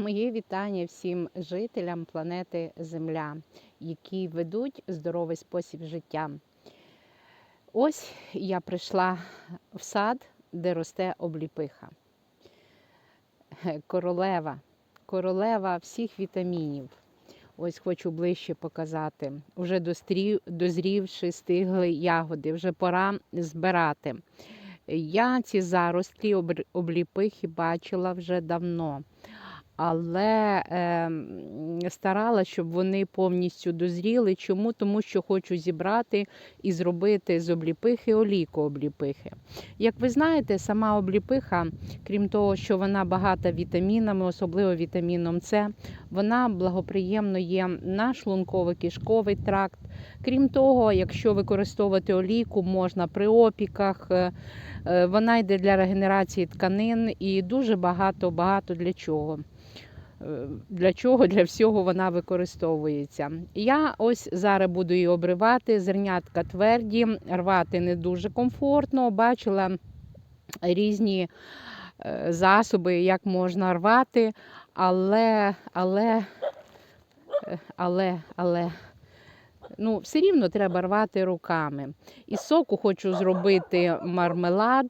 Моє вітання всім жителям планети Земля, які ведуть здоровий спосіб життя. Ось я прийшла в сад, де росте обліпиха. Королева, королева всіх вітамінів. Ось хочу ближче показати. Уже дострів, дозрівши, стигли ягоди, вже пора збирати. Я ці заростлі обліпихи бачила вже давно але е, старалася, щоб вони повністю дозріли. Чому? Тому що хочу зібрати і зробити з обліпихи олійку обліпихи. Як ви знаєте, сама обліпиха, крім того, що вона багата вітамінами, особливо вітаміном С, вона благоприємно є на шлунково-кишковий тракт. Крім того, якщо використовувати олійку, можна при опіках. е, е, Вона йде для регенерації тканин і дуже багато багато для чого. Е, Для чого для всього вона використовується. Я ось зараз буду її обривати. Зернятка тверді, рвати не дуже комфортно. Бачила різні засоби, як можна рвати, але, але, але, але. Ну, все рівно треба рвати руками. Із соку хочу зробити мармелад,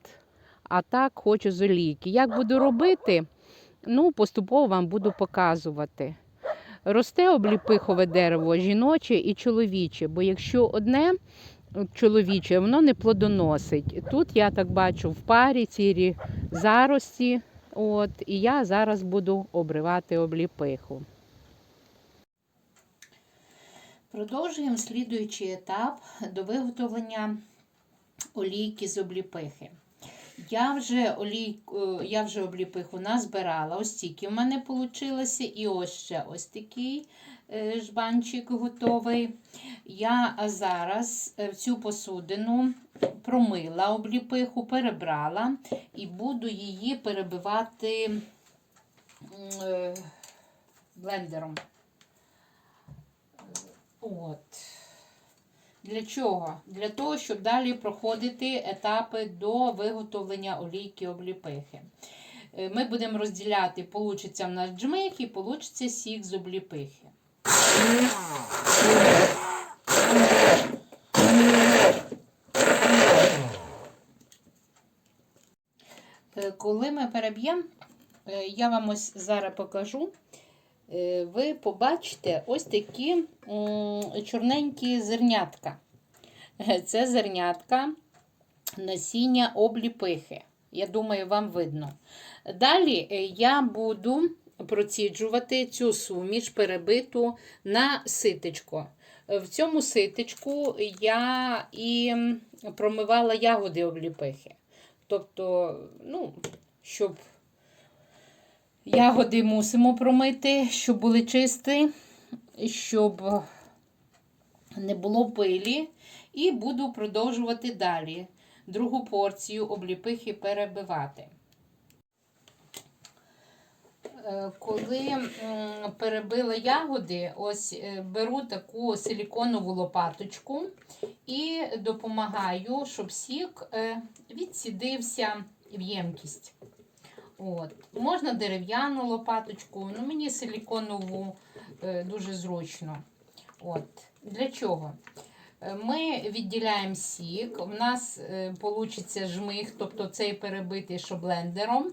а так хочу з олійки. Як буду робити, ну, поступово вам буду показувати. Росте обліпихове дерево жіноче і чоловіче, бо якщо одне чоловіче, воно не плодоносить. Тут я так бачу в парі цілі зарості, от, і я зараз буду обривати обліпиху. Продовжуємо слідуючий етап до виготовлення олійки з обліпихи. Я вже, олій, е, я вже обліпиху назбирала, ось тільки в мене вийшло, і ось ще ось такий е, жбанчик готовий. Я зараз е, в цю посудину промила обліпиху, перебрала і буду її перебивати блендером. От. Для чого? Для того, щоб далі проходити етапи до виготовлення олійки обліпихи. Е, Ми будемо розділяти, получиться в нас джмих і получиться сік з обліпихи. Е, Коли ми переб'ємо, е, я вам ось зараз покажу. Е, ви побачите ось такі чорненькі зернятка. Е, Це зернятка насіння обліпихи. Я думаю, вам видно. Далі е, я буду проціджувати цю суміш перебиту на ситечко. В цьому ситечку я і промивала ягоди обліпихи. Тобто, ну, щоб Ягоди мусимо промити, щоб були чисті, щоб не було пилі. І буду продовжувати далі другу порцію обліпихи перебивати. Е, Коли перебила ягоди, ось е, беру таку силіконову лопаточку і допомагаю, щоб сік е, відсідився в ємкість. От. Можна дерев'яну лопаточку, ну мені силіконову е, дуже зручно. От. Для чого? Е, Ми відділяємо сік, у нас вийде жмих, тобто цей перебитий шоблендером.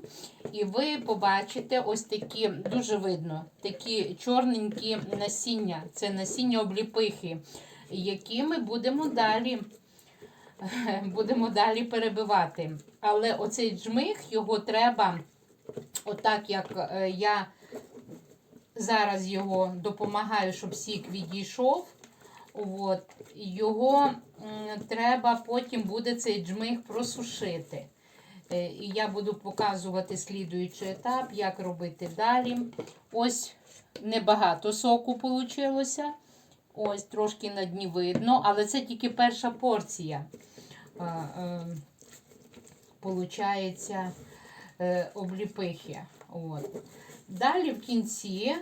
І ви побачите ось такі, дуже видно, такі чорненькі насіння. Це насіння обліпихи, які ми будемо далі, будемо далі перебивати. Але оцей джмих, його треба, отак як е, я зараз його допомагаю, щоб сік відійшов. От, його треба потім буде цей джмих просушити. Е, І я буду показувати слідуючий етап, як робити далі. Ось небагато соку вийшло. Ось трошки на дні видно, але це тільки перша порція. Е, е, Получається обліпихи. От. Далі в кінці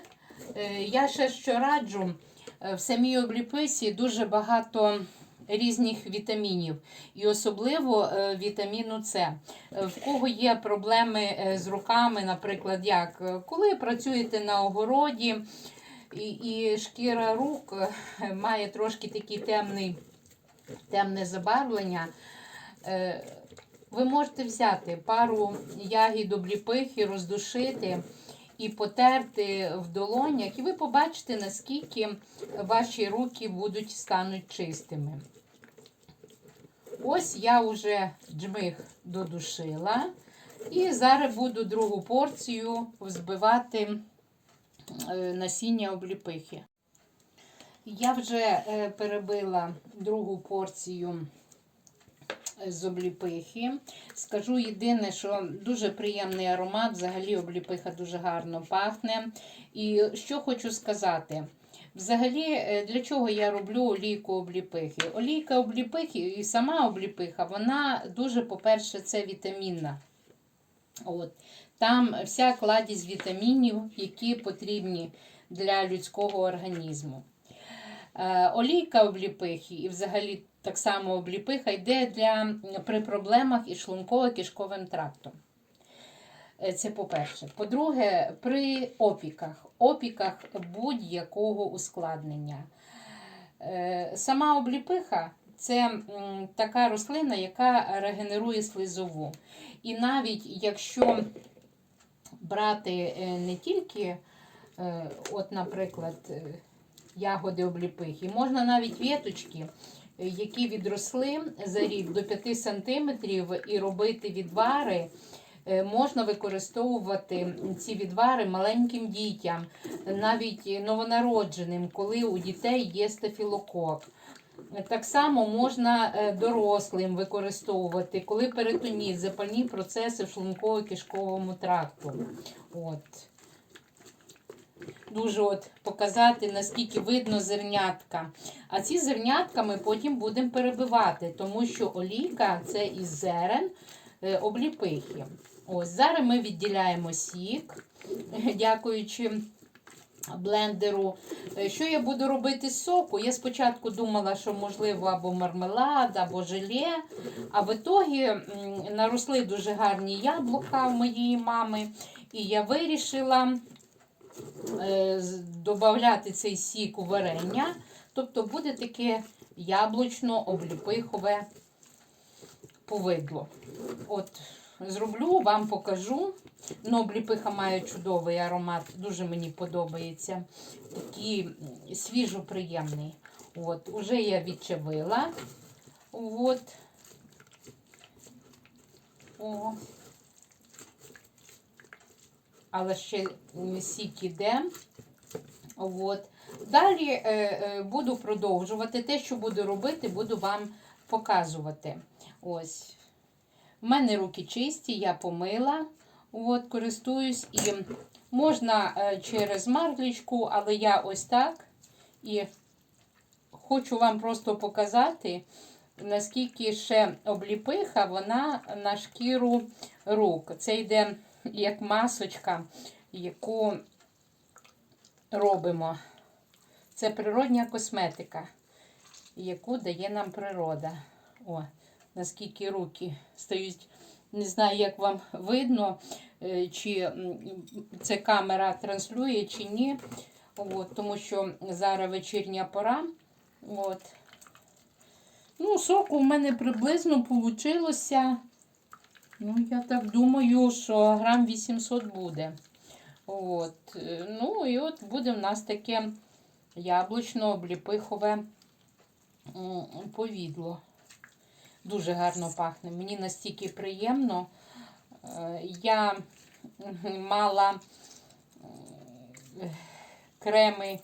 е, я ще що раджу, е, в самій обліписі дуже багато різних вітамінів, і особливо е, вітаміну С. Е, В кого є проблеми е, з руками, наприклад, як е, коли працюєте на огороді, і, і шкіра рук е, має трошки такий темний, темне забарвлення. Ви можете взяти пару ягід обліпихи, роздушити і потерти в долонях, і ви побачите, наскільки ваші руки будуть стануть чистими. Ось я вже джмих додушила. І зараз буду другу порцію взбивати е, насіння обліпихи. Я вже е, перебила другу порцію з обліпихи. Скажу єдине, що дуже приємний аромат, взагалі обліпиха дуже гарно пахне. І що хочу сказати. Взагалі, е, для чого я роблю олійку обліпихи? Олійка обліпихи і сама обліпиха, вона дуже, по-перше, це вітамінна. От. Там вся кладість вітамінів, які потрібні для людського організму. Е, олійка обліпихи і взагалі так само обліпиха йде для, при проблемах із шлунково-кишковим трактом. Е, Це по-перше. По-друге, при опіках, опіках будь-якого ускладнення. Е, Сама обліпиха це така рослина, яка регенерує слизову. І навіть якщо брати не тільки, от, наприклад, ягоди обліпихи, можна навіть віточки, е, які відросли за рік до 5 см, і робити відвари. Е, Можна використовувати ці відвари маленьким дітям, навіть новонародженим, коли у дітей є стафілокок. Так само можна е, дорослим використовувати, коли перитоніт, запальні процеси в шлунково-кишковому тракту. От. Дуже от показати, наскільки видно зернятка. А ці зернятка ми потім будемо перебивати, тому що олійка це із зерен е, обліпихи. Ось зараз ми відділяємо сік, дякуючи блендеру. Е, Що я буду робити з соку? Я спочатку думала, що можливо або мармелад, або желе. А в ітогі наросли дуже гарні яблука у моєї мами. І я вирішила додати цей сік у варення. Тобто буде таке яблучно-обліпихове повидло. От, зроблю, вам покажу. Ну, обліпиха має чудовий аромат, дуже мені подобається. Такий свіжоприємний. От, уже я відчавила. От. О. Але ще сік іде. От. Далі е, е, буду продовжувати. Те, що буду робити, буду вам показувати. Ось. У мене руки чисті, я помила. От, користуюсь і можна е, через марлічку, але я ось так. І хочу вам просто показати, наскільки ще обліпиха вона на шкіру рук. Це йде як масочка, яку робимо. Це природня косметика, яку дає нам природа. О, наскільки руки стають. Не знаю, як вам видно, е, чи це камера транслює, чи ні. От, тому що зараз вечірня пора. От. Ну, соку в мене приблизно вийшло. Ну, я так думаю, що грам 800 буде. От. е, Ну, і от буде в нас таке яблучно-обліпихове повідло. Дуже гарно пахне. Мені настільки приємно. Е, Я мала е, креми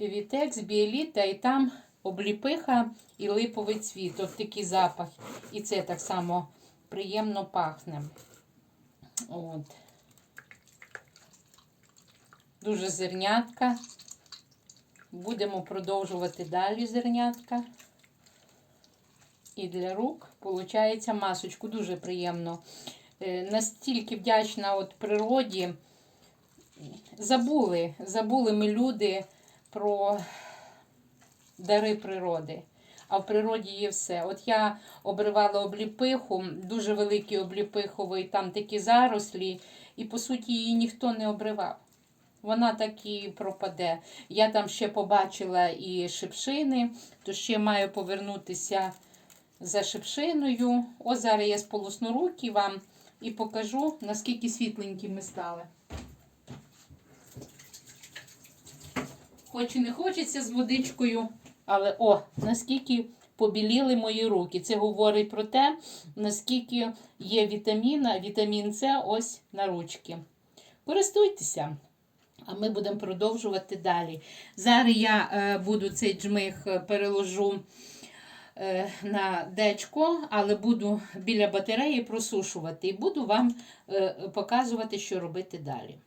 Вітекс, Біеліта, і там обліпиха і липовий цвіт. От такий запах. І це так само приємно пахне. От. Дуже зернятка. Будемо продовжувати далі зернятка. І для рук виходить масочку. Дуже приємно. Е, Настільки вдячна от природі. Забули, забули ми люди про дари природи. А в природі є все. От я обривала обліпиху, дуже великий обліпиховий, там такі зарослі, і по суті її ніхто не обривав. Вона так і пропаде. Я там ще побачила і шипшини, то ще маю повернутися за шипшиною. Ось зараз я сполосну руки вам і покажу, наскільки світленькі ми стали. Хоч і не хочеться з водичкою, але о, наскільки побіліли мої руки. Це говорить про те, наскільки є вітаміна, вітамін С ось на ручки. Користуйтеся. А ми будемо продовжувати далі. Зараз я е, буду цей джмих е, переложу е, на дечко, але буду біля батареї просушувати і буду вам е, показувати, що робити далі.